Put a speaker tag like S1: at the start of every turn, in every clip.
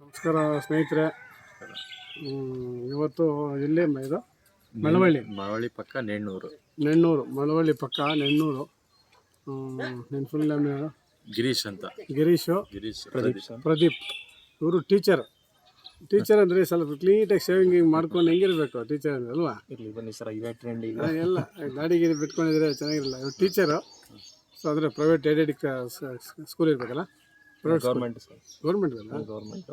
S1: ನಮಸ್ಕಾರ ಸ್ನೇಹಿತರೆ. ಇವತ್ತು ಎಲ್ಲಿ ಇದು? ಮಳವಳ್ಳಿ.
S2: ಮಳವಳ್ಳಿ ಪಕ್ಕ ನೆಣ್ಣೂರು.
S1: ನೆಣ್ಣೂರು ಮಳವಳ್ಳಿ ಪಕ್ಕ ನೆಣ್ಣೂರು. ನಿನ್ನ ಫುಲ್ ನೇಮ್
S2: ಗಿರೀಶ್ ಅಂತ.
S1: ಗಿರೀಶು.
S2: ಗಿರೀಶ್ ಪ್ರದೀಪ್
S1: ಪ್ರದೀಪ್. ಇವರು ಟೀಚರ್ ಟೀಚರ್ ಅಂದರೆ ಸ್ವಲ್ಪ ಕ್ಲೀನಾಗಿ ಶೇವಿಂಗ್ ಹಿಂಗೆ ಮಾಡ್ಕೊಂಡು ಹೆಂಗಿರ್ಬೇಕು ಟೀಚರ್ ಅಂದ್ರೆ ಅಲ್ವಾ?
S3: ಇರಲಿ ಬನ್ನಿ ಸರ್ ಇವೇ ಟ್ರೆಂಡ್ ಈಗ.
S1: ಎಲ್ಲ. ಗಾಡಿ ಗಿಡಿ ಬಿಟ್ಕೊಂಡಿದ್ರೆ ಚೆನ್ನಾಗಿರಲ್ಲ. ಇವ್ರು ಟೀಚರು ಸೊ ಅಂದರೆ ಪ್ರೈವೇಟ್ ಏಡೆಡ್ ಸ್ಕೂಲ್ ಇರಬೇಕಲ್ಲ?
S3: Government sir
S1: government
S3: government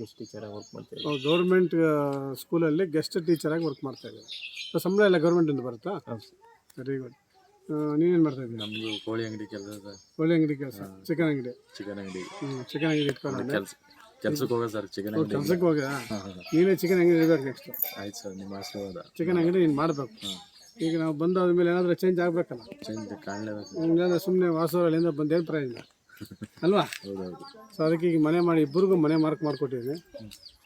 S3: guest teacher work ಮಾಡ್ತೀವಿ
S1: ಗೌರ್ಮೆಂಟ್ ಸ್ಕೂಲಲ್ಲಿ ಗೆಸ್ಟ್ ಟೀಚರಾಗಿ ವರ್ಕ್ ಮಾಡ್ತಾ ಇದ್ದೀವಿ ಸೊ ಸಂಬಳ ಎಲ್ಲ ಗೌರ್ಮೆಂಟಿಂದ ಬರುತ್ತಾ? ವೆರಿ ಗುಡ್ ನೀವೇನು ಮಾಡ್ತಾ ಇದ್ದೀನಿ
S2: ನಮ್ದು ಕೋಳಿ ಅಂಗಡಿ ಕೆಲಸ
S1: ಕೋಳಿ ಅಂಗಡಿ ಕೆಲಸ ಚಿಕನ್ ಅಂಗಡಿ.
S2: ಚಿಕನ್ ಅಂಗಡಿ.
S1: ಹ್ಞೂ ಚಿಕನ್ ಅಂಗಡಿ ಇಟ್ಕೊಂಡು
S2: ಕೆಲಸ ಕೆಲ್ಸಕ್ಕೆ ಹೋಗೋದು ಸರ್ ಚಿಕನ್ ಅಂಗಡಿ
S1: ಕೆಲ್ಸಕ್ಕೆ ಹೋಗ? ನೀನೇ ಚಿಕನ್ ಅಂಗಡಿ ಇರಬೇಕು ನೆಕ್ಸ್ಟ್
S2: ಆಯ್ತು ಸರ್ ನಿಮ್ಮ ಆಶೀರ್ವಾದ.
S1: ಚಿಕನ್ ಅಂಗಡಿ ನೀನು ಮಾಡಬೇಕು. ಈಗ ನಾವು ಬಂದಾದ ಮೇಲೆ ಏನಾದರೂ ಚೇಂಜ್ ಆಗಬೇಕಲ್ಲ?
S2: ಚೇಂಜ್ ಕಾಣಲೇಬೇಕು.
S1: ಇಲ್ಲಾಂದ್ರೆ ಸುಮ್ಮನೆ ವಾಸವರಲ್ಲಿಂದ ಬಂದೇನು ಪ್ರಯೋಜನ? ಅಲ್ವಾ? ಸೊ ಅದಕ್ಕೆ ಈಗ ಮನೆ ಮಾಡಿ ಇಬ್ಬರಿಗೂ ಮನೆ ಮಾರ್ಕ್ ಮಾಡಿಕೊಟ್ಟಿದ್ದೀನಿ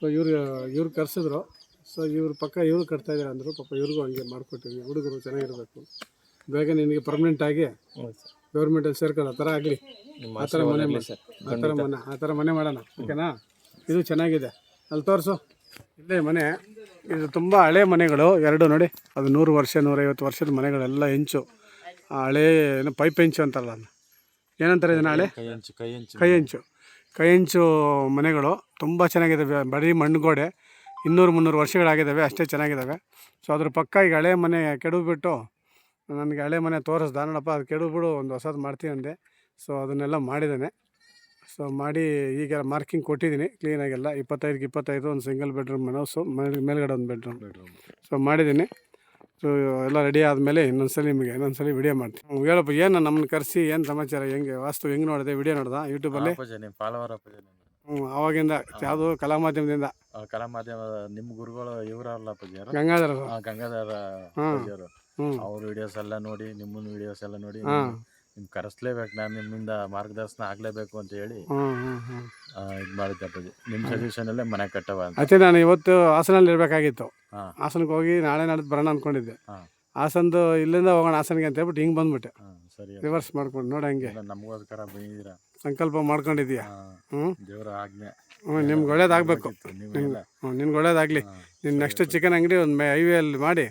S1: ಸೊ ಇವ್ರು ಇವ್ರು ಕರೆಸಿದ್ರು. ಸೊ ಇವ್ರ ಪಕ್ಕ ಇವ್ರು ಕಟ್ತಾ ಇದ್ದಾರೆ ಅಂದರು. ಪಾಪ ಇವ್ರಿಗೂ ಹಂಗೆ ಮಾಡಿಕೊಟ್ಟಿದ್ದೀನಿ ಹುಡುಗರು ಚೆನ್ನಾಗಿರಬೇಕು. ಬೇಗ ನಿನಗೆ ಪರ್ಮನೆಂಟ್ ಆಗಿ ಗೌರ್ಮೆಂಟಲ್ಲಿ ಸೇರ್ಕೊಳ್ಳೋ ಥರ ಆಗಲಿ. ಆ ಥರ ಮನೆ ಆ ಥರ ಮನೆ ಆ ಥರ ಮನೆ ಮಾಡೋಣ. ಓಕೆನಾ? ಇದು ಚೆನ್ನಾಗಿದೆ. ಅಲ್ಲಿ ತೋರಿಸು. ಇಲ್ಲೇ ಮನೆ. ಇದು ತುಂಬ ಹಳೆ ಮನೆಗಳು. ಎರಡು ನೋಡಿ. ಅದು ನೂರು ವರ್ಷ ನೂರೈವತ್ತು ವರ್ಷದ ಮನೆಗಳೆಲ್ಲ ಹೆಂಚು ಆ ಹಳೆ ಏನು ಪೈಪ್ ಹೆಂಚು ಅಂತಾರಲ್ಲ ಏನಂತಾರೆ ಇದನ್ನ ಹಳೆ
S2: ಕೈ ಹಂಚು ಕೈ ಹಂಚು
S1: ಕೈ ಹೆಂಚು ಕೈ ಹೆಂಚು ಮನೆಗಳು ತುಂಬ ಚೆನ್ನಾಗಿದ್ದಾವೆ. ಬರೀ ಮಣ್ಣುಗೋಡೆ ಇನ್ನೂರು ಮುನ್ನೂರು ವರ್ಷಗಳಾಗಿದ್ದಾವೆ. ಅಷ್ಟೇ ಚೆನ್ನಾಗಿದ್ದಾವೆ. ಸೊ ಅದ್ರ ಪಕ್ಕ ಈಗ ಹಳೆ ಮನೆ ಕೆಡವಿಬಿಟ್ಟು ನನಗೆ ಹಳೆ ಮನೆ ತೋರಿಸ್ದ. ನೋಡಪ್ಪ ಅದು ಕೆಡವಿಬಿಡು ಒಂದು ಹೊಸದು ಮಾಡ್ತೀನಿ ಅಂದೆ. ಸೊ ಅದನ್ನೆಲ್ಲ ಮಾಡಿದ್ದೇನೆ. ಸೊ ಮಾಡಿ ಈಗ ಮಾರ್ಕಿಂಗ್ ಕೊಟ್ಟಿದ್ದೀನಿ. ಕ್ಲೀನಾಗೆಲ್ಲ ಇಪ್ಪತ್ತೈದಕ್ಕೆ ಇಪ್ಪತ್ತೈದು ಒಂದು ಸಿಂಗಲ್ ಬೆಡ್ರೂಮ್ ಮನೆ ಸೊ ಮೇಲ್ಗಡೆ ಒಂದು ಬೆಡ್ರೂಮ್
S2: ಬೆಡ್ರೂಮ್
S1: ಸೊ ಮಾಡಿದ್ದೀನಿ. ಸೊ ಎಲ್ಲ ರೆಡಿ ಆದಮೇಲೆ ಇನ್ನೊಂದ್ಸಲ ನಿಮಗೆ ಇನ್ನೊಂದ್ಸಲ ವಿಡಿಯೋ ಮಾಡ್ತೀನಿ. ಹ್ಮ್, ಹೇಳಪ್ಪ ಏನು ನಮ್ಮನ್ನ ಕರೆಸಿ ಏನು ಸಮಾಚಾರ ಹೆಂಗೆ ವಾಸ್ತು ಹೆಂಗೆ ನೋಡಿದೆ ವಿಡಿಯೋ ನೋಡ್ದ ಯೂಟ್ಯೂಬಲ್ಲಿ
S2: ಅಪ್ಪಾಜಿ ನಿಮ್ಮ ಫಾಲೋವರ್ ಅಪ್ಪಾಜಿ
S1: ಹ್ಞೂ ಆವಾಗಿಂದ ಯಾವುದು ಕಲಾ ಮಾಧ್ಯಮದಿಂದ.
S2: ಆ, ಕಲಾ ಮಾಧ್ಯಮ ನಿಮ್ಮ ಗುರುಗಳು ಇವರಲ್ಲ ಅಪ್ಪಾಜಿ ಯಾರು
S1: ಗಂಗಾಧರ
S2: ಆ, ಗಂಗಾಧರ
S1: ಹ್ಮ್.
S2: ಅಪ್ಪಾಜಿ ಅವರು
S1: ಹ್ಞೂ
S2: ಅವ್ರ ವಿಡಿಯೋಸ್ ಎಲ್ಲ ನೋಡಿ ನಿಮ್ಮನ್ನ ವಿಡಿಯೋಸ್ ಎಲ್ಲ ನೋಡಿ
S1: ಹಾಂ.
S2: ನಿಮ್ ಕರೆಸ್ಲೇಬೇಕು ನಾನು ನಿಮ್ಮಿಂದ ಮಾರ್ಗದರ್ಶನ ಆಗ್ಲೇಬೇಕು ಅಂತ ಹೇಳಿ
S1: ಹ್ಞೂ ಹ್ಞೂ ಹ್ಞೂ
S2: ಇದು ನಿಮ್ಮ ಸಜೆಷನ್ ಅಲ್ಲೇ ಮನೆ ಕಟ್ಟವ ಅಂತ.
S1: ನಾನು ಇವತ್ತು ಹಾಸನಲ್ಲಿ ಇರಬೇಕಾಗಿತ್ತು.
S2: ಹಾ.
S1: ಹಾಸನಕ್ಕೆ ಹೋಗಿ ನಾಳೆ ನಾಡ್ದು ಬರೋಣ ಅನ್ಕೊಂಡಿದ್ದೆ.
S2: ಹಾ.
S1: ಹಾಸನದು ಇಲ್ಲಿಂದ ಹೋಗೋಣ ಹಾಸನಿಗೆ ಅಂತ ಹೇಳ್ಬಿಟ್ಟು ಹಿಂಗೆ ಬಂದ್ಬಿಟ್ಟೆ.
S2: ಹಾ ಸರಿ
S1: ರಿವರ್ಸ್ ಮಾಡ್ಕೊಂಡು ನೋಡಿ ಹಂಗೆ.
S2: ನಮಗೋಸ್ಕರ ಬಂದಿದ್ದೀರಾ?
S1: ಸಂಕಲ್ಪ
S2: ಮಾಡ್ಕೊಂಡಿದ್ಯಾ
S1: ಹ್ಞೂ
S2: ದೇವರ ಆಜ್ಞೆ.
S1: ಹ್ಞೂ ನಿಮ್ಗೆ ಒಳ್ಳೇದಾಗಬೇಕು
S2: ನೀವೆಲ್ಲ
S1: ಹ್ಞೂ ನಿನ್ಗೆ ಒಳ್ಳೇದಾಗಲಿ. ನೀನು ನೆಕ್ಸ್ಟ್ ಚಿಕನ್ ಅಂಗಡಿ ಒಂದು ಮೇ ಮಾಡಿ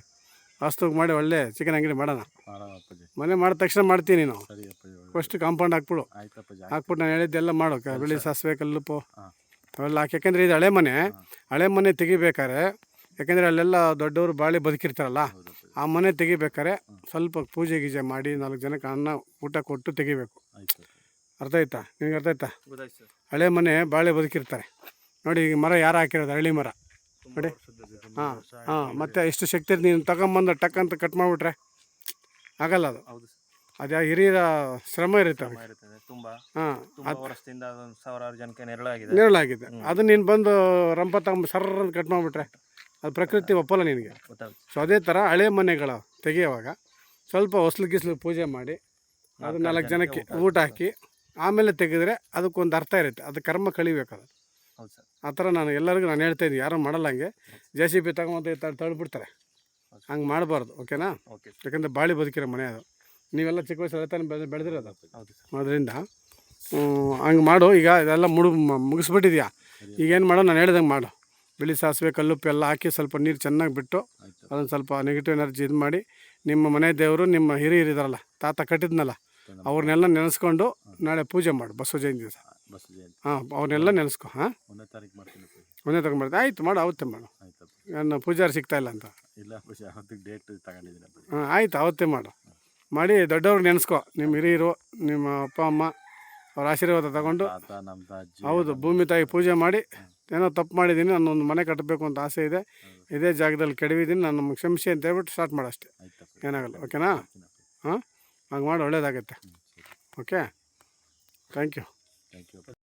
S1: ವಾಸ್ತುಗೆ ಮಾಡಿ ಒಳ್ಳೆ ಚಿಕನ್ ಅಂಗಡಿ ಮಾಡೋಣ.
S2: ಮಾಡೋಣ ಅಪ್ಪಾಜಿ.
S1: ಮನೆ ಮಾಡಿದ ತಕ್ಷಣ ಮಾಡ್ತೀನಿ ನೀನು.
S2: ಸರಿ ಅಪ್ಪಾಜಿ. ಒಳ್ಳೆ-
S1: ಫಸ್ಟ್ ಕಾಂಪೌಂಡ್ ಹಾಕ್ಬಿಡು. ಹಾಕ್ಬಿಟ್ಟು ನಾನು ಹೇಳಿದ್ದೆಲ್ಲ ಮಾಡು. ಕ- ಬಿಳಿ ಸಾಸಿವೆ ಕಲ್ಲುಪ್ಪು. ಅವೆಲ್ಲ ಹಾಕಿ. ಯಾಕೆಂದರೆ ಇದು ಹಳೆ ಮನೆ. ಹಳೆ ಮನೆ ತೆಗಿಬೇಕಾರೆ ಯಾಕೆಂದರೆ ಅಲ್ಲೆಲ್ಲ ದೊಡ್ಡವರು ಬಾಳಿ ಬದುಕಿರ್ತಾರಲ್ಲ ಆ ಮನೆ ತೆಗಿಬೇಕಾರೆ ಸ್ವಲ್ಪ ಪೂಜೆ ಗೀಜೆ ಮಾಡಿ ನಾಲ್ಕು ಜನಕ್ಕೆ ಅನ್ನ ಊಟ ಕೊಟ್ಟು ತೆಗಿಬೇಕು.
S2: ಆಯ್ತು
S1: ಅರ್ಥ ಆಯ್ತಾ? ನಿಮ್ಗೆ ಅರ್ಥ ಆಯ್ತಾ? ಹಳೆ ಮನೆ ಬಾಳೆ ಬದುಕಿರ್ತಾರೆ. ನೋಡಿ ಈಗ ಮರ ಯಾರು ಹಾಕಿರೋದು? ಹಳ್ಳಿ ಮರ. ನೋಡಿ. ಹಾಂ ಹಾಂ ಮತ್ತೆ ಎಷ್ಟು ಶಕ್ತಿ ನೀನು ತಗೊಂಬಂದು ಟಕ್ ಅಂತ ಕಟ್ ಮಾಡಿಬಿಟ್ರೆ ಆಗಲ್ಲ ಅದು.
S3: ಹೌದು
S1: ಅದು ಹಿರಿಯ ಹಿರಿಯರ ಶ್ರಮ ಇರುತ್ತೆ ಅದಕ್ಕೆ.
S3: ತುಂಬಾ.
S1: ಹಾಂ
S3: ತುಂಬಾ ವರ್ಷದಿಂದ ಅದೊಂದು ಸಾವಿರಾರು ಜನಕ್ಕೆ ನೆರಳಾಗಿದೆ.
S1: ನೇರಳಾಗಿದೆ. ಅದು ನೀನು ಬಂದು ರಂಪ ತಗೊಂಡು ಸರ್ರ ಅಂತ ಕಟ್ ಮಾಡಿಬಿಟ್ರೆ ಅದು ಪ್ರಕೃತಿ ಒಪ್ಪಲ್ಲ ನಿನಗೆ.
S3: ಗೊತ್ತಾಗುತ್ತೆ.
S1: ಸೊ ಅದೇ ಥರ ಹಳೆ ಮನೆಗಳು ತೆಗೆಯುವಾಗ ಸ್ವಲ್ಪ ಹೊಸ್ಲು ಗಿಸ್ಲು ಪೂಜೆ ಮಾಡಿ ಅದು ನಾಲ್ಕು ಜನಕ್ಕೆ ಊಟ ಹಾಕಿ ಆಮೇಲೆ ತೆಗೆದ್ರೆ ಅದಕ್ಕೊಂದು ಅರ್ಥ ಇರುತ್ತೆ. ಅದು ಕರ್ಮ ಕಳಿಬೇಕು ಅದು
S3: ಹೌದು ಸರ್.
S1: ಆ ಥರ ನಾನು ಎಲ್ಲರಿಗೂ ನಾನು ಹೇಳ್ತಾ ಇದ್ದೀನಿ ಯಾರೂ ಮಾಡಲ್ಲ ಹಂಗೆ. ಜೆ ಸಿ ಬಿ ತಗೊಂಬಂದು ತಳ್ಬಿಡ್ತಾರೆ. ಹಂಗೆ ಮಾಡಬಾರ್ದು ಓಕೆನಾ?
S3: ಓಕೆ
S1: ಯಾಕಂದರೆ ಬಾಳಿ ಬದುಕಿರೋ ಮನೆ ಅದು. ನೀವೆಲ್ಲ ಚಿಕ್ಕ ವಯಸ್ಸಲ್ಲಿ ತಾನೇ ಬೆಳೆ ಬೆಳೆದಿರೋದು ಅದರಿಂದ ಹಂಗೆ ಮಾಡು ಈಗ ಇದೆಲ್ಲ ಮುಡು ಮುಗಿಸ್ಬಿಟ್ಟಿದ್ಯಾ? ಈಗೇನು ಮಾಡೋ ನಾನು ಹೇಳ್ದಂಗೆ ಮಾಡು. ಬಿಳಿ ಸಾಸಿವೆ ಕಲ್ಲುಪ್ಪು ಎಲ್ಲ ಹಾಕಿ ಸ್ವಲ್ಪ ನೀರು ಚೆನ್ನಾಗಿ ಬಿಟ್ಟು ಅದನ್ನು ಸ್ವಲ್ಪ ನೆಗೆಟಿವ್ ಎನರ್ಜಿ ಇದು ಮಾಡಿ ನಿಮ್ಮ ಮನೆ ದೇವರು ನಿಮ್ಮ ಹಿರಿಯರು ಇದಾರಲ್ಲ ತಾತ ಕಟ್ಟಿದ್ನಲ್ಲ ಅವ್ರನ್ನೆಲ್ಲ ನೆನೆಸ್ಕೊಂಡು ನಾಳೆ ಪೂಜೆ ಮಾಡು ಬಸವ ಜಯಂತಿ ದಿವಸ. ಹಾಂ ಅವ್ರನ್ನೆಲ್ಲ ನೆನೆಸ್ಕೊ ಹಾಂ?
S2: ಒಂದೇ ತಾರೀಕು ಮಾಡ್ತೀನಿ
S1: ಆಯ್ತು ಮಾಡು ಅವತ್ತೇ ಮಾಡು. ನನ್ನ ಪೂಜಾರಿ ಸಿಗ್ತಾ ಇಲ್ಲ ಅಂತ.
S2: ಇಲ್ಲ
S1: ಹಾಂ ಆಯ್ತು ಅವತ್ತೇ ಮಾಡು. ಮಾಡಿ ದೊಡ್ಡವ್ರಿಗೆ ನೆನೆಸ್ಕೊ. ನಿಮ್ಮ ಹಿರಿಯರು ನಿಮ್ಮ ಅಪ್ಪ ಅಮ್ಮ ಅವ್ರ ಆಶೀರ್ವಾದ ತಗೊಂಡು ಹೌದು ಭೂಮಿ ತಾಯಿ ಪೂಜೆ ಮಾಡಿ ಏನೋ ತಪ್ಪು ಮಾಡಿದ್ದೀನಿ ಒಂದು ಮನೆ ಕಟ್ಟಬೇಕು ಅಂತ ಆಸೆ ಇದೆ. ಇದೇ ಜಾಗದಲ್ಲಿ ಕೆಡವಿದ್ದೀನಿ ನಾನು ಕ್ಷಮಿಸಿ ಅಂತ ಹೇಳ್ಬಿಟ್ಟು ಸ್ಟಾರ್ಟ್ ಮಾಡು ಅಷ್ಟೇ. ಏನಾಗಲ್ಲ ಓಕೆನಾ ಹಾಂ? ಹಂಗೆ ಮಾಡಿ ಒಳ್ಳೇದಾಗತ್ತೆ. Okay thank you
S2: thank you